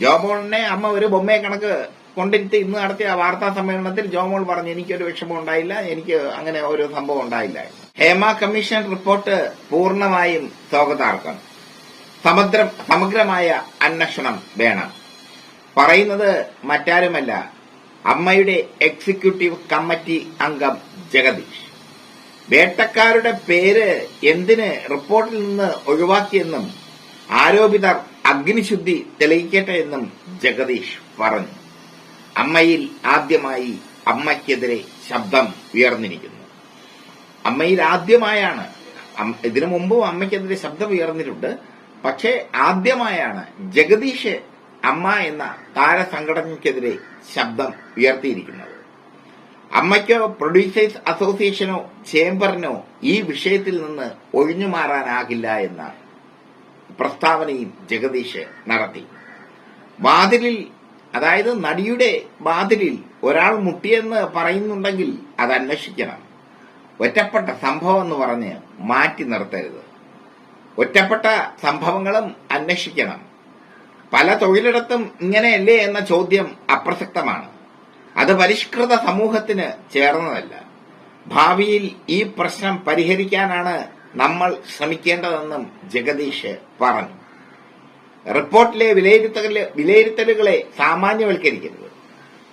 ജോമോളിനെ അമ്മ ഒരു ബൊമ്മയെ കണക്ക് കൊണ്ടിരുത്തി ഇന്ന് നടത്തിയ വാർത്താ സമ്മേളനത്തിൽ ജോമോൾ പറഞ്ഞു എനിക്കൊരു വിഷമം ഉണ്ടായില്ല എനിക്ക് അങ്ങനെ ഒരു സംഭവം ഉണ്ടായില്ല. ഹേമ കമ്മീഷൻ റിപ്പോർട്ട് പൂർണമായും സ്വാഗതാർഹം. സമഗ്ര സമഗ്രമായ അന്വേഷണം വേണം. പറയുന്നത് മറ്റാരുമല്ല അമ്മയുടെ എക്സിക്യൂട്ടീവ് കമ്മിറ്റി അംഗം ജഗദീഷ്. വേട്ടക്കാരുടെ പേര് എന്തിന് റിപ്പോർട്ടിൽ നിന്ന് ഒഴിവാക്കിയെന്നും ആരോപിതർ അഗ്നിശുദ്ധി തെളിയിക്കട്ടെ എന്നും ജഗദീഷ് പറഞ്ഞു. അമ്മയിൽ ആദ്യമായി അമ്മയ്ക്കെതിരെ ശബ്ദം ഉയർന്നിരിക്കുന്നു. അമ്മയിൽ ആദ്യമായാണ് ഇതിനു മുമ്പും അമ്മയ്ക്കെതിരെ ശബ്ദം ഉയർന്നിട്ടുണ്ട്. പക്ഷേ ആദ്യമായാണ് ജഗദീഷ് അമ്മ എന്ന താരസംഘടനയ്ക്കെതിരെ ശബ്ദം ഉയർത്തിയിരിക്കുന്നത്. അമ്മയ്ക്കോ പ്രൊഡ്യൂസേഴ്സ് അസോസിയേഷനോ ചേംബറിനോ ഈ വിഷയത്തിൽ നിന്ന് ഒഴിഞ്ഞു മാറാനാകില്ല എന്ന പ്രസ്താവനയും ജഗദീഷ് നടത്തി. വാതിലിൽ അതായത് നടിയുടെ വാതിലിൽ ഒരാൾ മുട്ടിയെന്ന് പറയുന്നുണ്ടെങ്കിൽ അത് അന്വേഷിക്കണം. ഒറ്റപ്പെട്ട സംഭവം എന്ന് പറഞ്ഞ് മാറ്റി നിർത്തരുത്. ഒറ്റപ്പെട്ട സംഭവങ്ങളും അന്വേഷിക്കണം. പല തൊഴിലിടത്തും ഇങ്ങനെയല്ലേ എന്ന ചോദ്യം അപ്രസക്തമാണ്. അത് പരിഷ്കൃത സമൂഹത്തിന് ചേർന്നതല്ല. ഭാവിയിൽ ഈ പ്രശ്നം പരിഹരിക്കാനാണ് നമ്മൾ ശ്രമിക്കേണ്ടതെന്നും ജഗദീഷ് പറഞ്ഞു. റിപ്പോർട്ടിലെ വിലയിരുത്തൽ വിലയിരുത്തലുകളെ സാമാന്യവൽക്കരിക്കരുത്.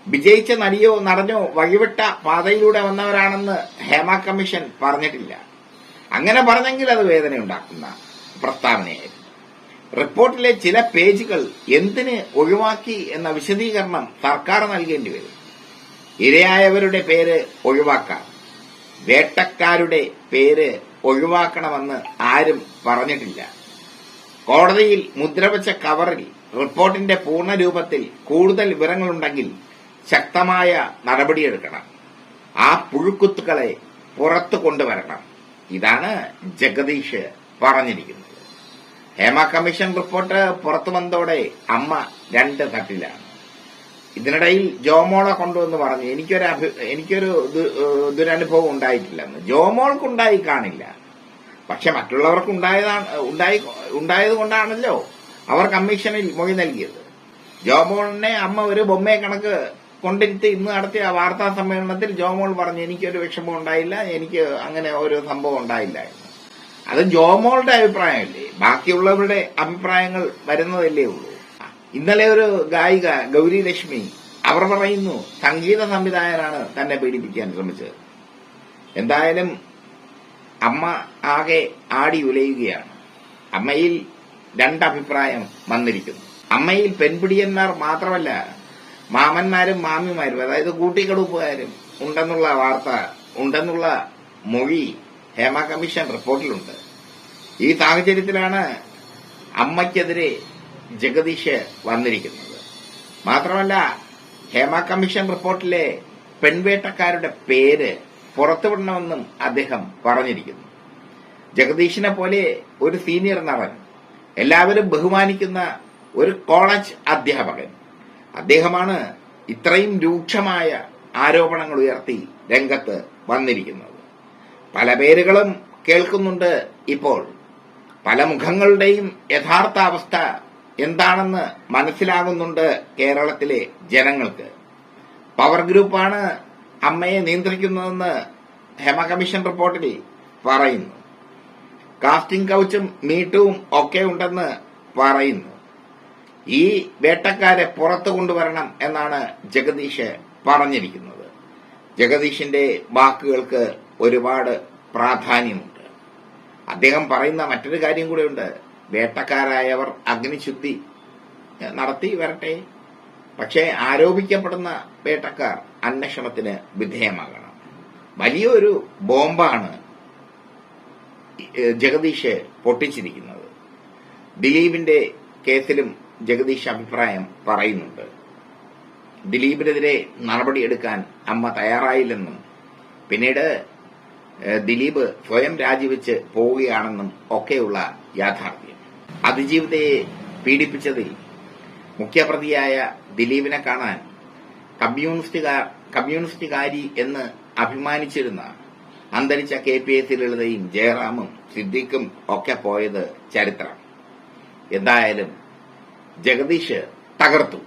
വിജയിച്ച നടിയോ നടനോ വഴിവിട്ട പാതയിലൂടെ വന്നവരാണെന്ന് ഹേമ കമ്മീഷൻ പറഞ്ഞിട്ടില്ല. അങ്ങനെ പറഞ്ഞെങ്കിൽ അത് വേദനയുണ്ടാക്കുന്ന പ്രസ്താവനയായിരുന്നു. റിപ്പോർട്ടിലെ ചില പേജുകൾ എന്തിന് ഒഴിവാക്കി എന്ന വിശദീകരണം സർക്കാർ നൽകേണ്ടി വരും. ഇരയായവരുടെ പേര് ഒഴിവാക്കാം. വേട്ടക്കാരുടെ പേര് ഒഴിവാക്കണമെന്ന് ആരും പറഞ്ഞിട്ടില്ല. കോടതിയിൽ മുദ്രവച്ച കവറിൽ റിപ്പോർട്ടിന്റെ പൂർണ രൂപത്തിൽ കൂടുതൽ വിവരങ്ങളുണ്ടെങ്കിൽ ശക്തമായ നടപടിയെടുക്കണം. ആ പുഴുക്കുത്തുക്കളെ പുറത്തു കൊണ്ടുവരണം. ഇതാണ് ജഗദീഷ് പറഞ്ഞിരിക്കുന്നത്. ഹേമ കമ്മീഷൻ റിപ്പോർട്ട് പുറത്തു വന്നതോടെ അമ്മ രണ്ട് തട്ടിലാണ്. ഇതിനിടയിൽ ജോമോളെ കൊണ്ടുവന്ന് പറഞ്ഞു. എനിക്കൊരു എനിക്കൊരു ദുരനുഭവം ഉണ്ടായിട്ടില്ലെന്ന് ജോമോൾക്കുണ്ടായി കാണില്ല. പക്ഷെ മറ്റുള്ളവർക്ക് ഉണ്ടായതാണ് ഉണ്ടായി ഉണ്ടായത് കൊണ്ടാണല്ലോ അവർ കമ്മീഷനിൽ മൊഴി നൽകിയത്. ജോമോളിനെ അമ്മ ഒരു ബൊമ്മയെ കണക്ക് കൊണ്ടിരുത്തി ഇന്ന് നടത്തിയ വാർത്താ സമ്മേളനത്തിൽ ജോമോൾ പറഞ്ഞു എനിക്കൊരു വിഷമം ഉണ്ടായില്ല എനിക്ക് അങ്ങനെ ഒരു സംഭവം ഉണ്ടായില്ല അത് ജോമോളുടെ അഭിപ്രായമല്ലേ? ബാക്കിയുള്ളവരുടെ അഭിപ്രായങ്ങൾ വരുന്നതല്ലേ ഉള്ളൂ. ഇന്നലെ ഒരു ഗായിക ഗൗരി ലക്ഷ്മി അവർ പറയുന്നു സംഗീത സംവിധായകനാണ് തന്നെ പീഡിപ്പിക്കാൻ ശ്രമിച്ചത്. എന്തായാലും അമ്മ ആകെ ആടി ഉലയുകയാണ്. അമ്മയിൽ രണ്ടഭിപ്രായം വന്നിരിക്കുന്നു. അമ്മയിൽ പെൺപിടിയന്മാർ മാത്രമല്ല മാമന്മാരും മാമിമാരും അതായത് കൂട്ടിക്കടുപ്പുകാരും ഉണ്ടെന്നുള്ള വാർത്ത ഉണ്ടെന്നുള്ള മൊഴി ഹേമ കമ്മീഷൻ റിപ്പോർട്ടിലുണ്ട്. ഈ സാഹചര്യത്തിലാണ് അമ്മയ്ക്കെതിരെ ജഗദീഷ് വന്നിരിക്കുന്നത്. മാത്രമല്ല ഹേമ കമ്മീഷൻ റിപ്പോർട്ടിലെ പെൺവേട്ടക്കാരുടെ പേര് പുറത്തുവിടണമെന്നും അദ്ദേഹം പറഞ്ഞിരിക്കുന്നു. ജഗദീഷിനെ പോലെ ഒരു സീനിയർ നടൻ എല്ലാവരും ബഹുമാനിക്കുന്ന ഒരു കോളേജ് അധ്യാപകൻ അദ്ദേഹമാണ് ഇത്രയും രൂക്ഷമായ ആരോപണങ്ങൾ ഉയർത്തി രംഗത്ത് വന്നിരിക്കുന്നത്. പല പേരുകളും കേൾക്കുന്നുണ്ട് ഇപ്പോൾ. പല മുഖങ്ങളുടെയും യഥാർത്ഥ അവസ്ഥ എന്താണെന്ന് മനസ്സിലാകുന്നുണ്ട് കേരളത്തിലെ ജനങ്ങൾക്ക്. പവർ ഗ്രൂപ്പാണ് അമ്മയെ നിയന്ത്രിക്കുന്നതെന്ന് ഹെമ കമ്മീഷൻ റിപ്പോർട്ടിൽ പറയുന്നു. കാസ്റ്റിംഗ് കൗച്ചും മീട്ടും ഒക്കെ ഉണ്ടെന്ന് പറയുന്നു. ഈ വേട്ടക്കാരെ പുറത്തു കൊണ്ടുവരണം എന്നാണ് ജഗദീഷ് പറഞ്ഞിരിക്കുന്നത്. ജഗദീഷിന്റെ വാക്കുകൾക്ക് ഒരുപാട് പ്രാധാന്യമുണ്ട്. അദ്ദേഹം പറയുന്ന മറ്റൊരു കാര്യം കൂടെയുണ്ട്. വേട്ടക്കാരായവർ അഗ്നിശുദ്ധി നടത്തി വരട്ടെ. പക്ഷേ ആരോപിക്കപ്പെടുന്ന വേട്ടക്കാർ അന്വേഷണത്തിന് വിധേയമാകണം. വലിയൊരു ബോംബാണ് ജഗദീഷ് പൊട്ടിച്ചിരിക്കുന്നത്. ദിലീപിന്റെ കേസിലും ജഗദീഷ് അഭിപ്രായം പറയുന്നുണ്ട്. ദിലീപിനെതിരെ നടപടിയെടുക്കാൻ അമ്മ തയ്യാറായില്ലെന്നും പിന്നീട് ദിലീപ് സ്വയം രാജിവെച്ച് പോവുകയാണെന്നും ഒക്കെയുള്ള യാഥാർത്ഥ്യം. അതിജീവിതയെ പീഡിപ്പിച്ചതിൽ മുഖ്യപ്രതിയായ ദിലീപിനെ കാണാൻ കമ്മ്യൂണിസ്റ്റുകാർ കമ്മ്യൂണിസ്റ്റുകാരി എന്ന് അഭിമാനിച്ചിരുന്ന അന്തരിച്ച കെ പി എസ് ലളിതയും ജയറാമും സിദ്ദിഖും ഒക്കെ പോയത് ചരിത്രം. എന്തായാലും ജഗദീഷ് തകർത്തു.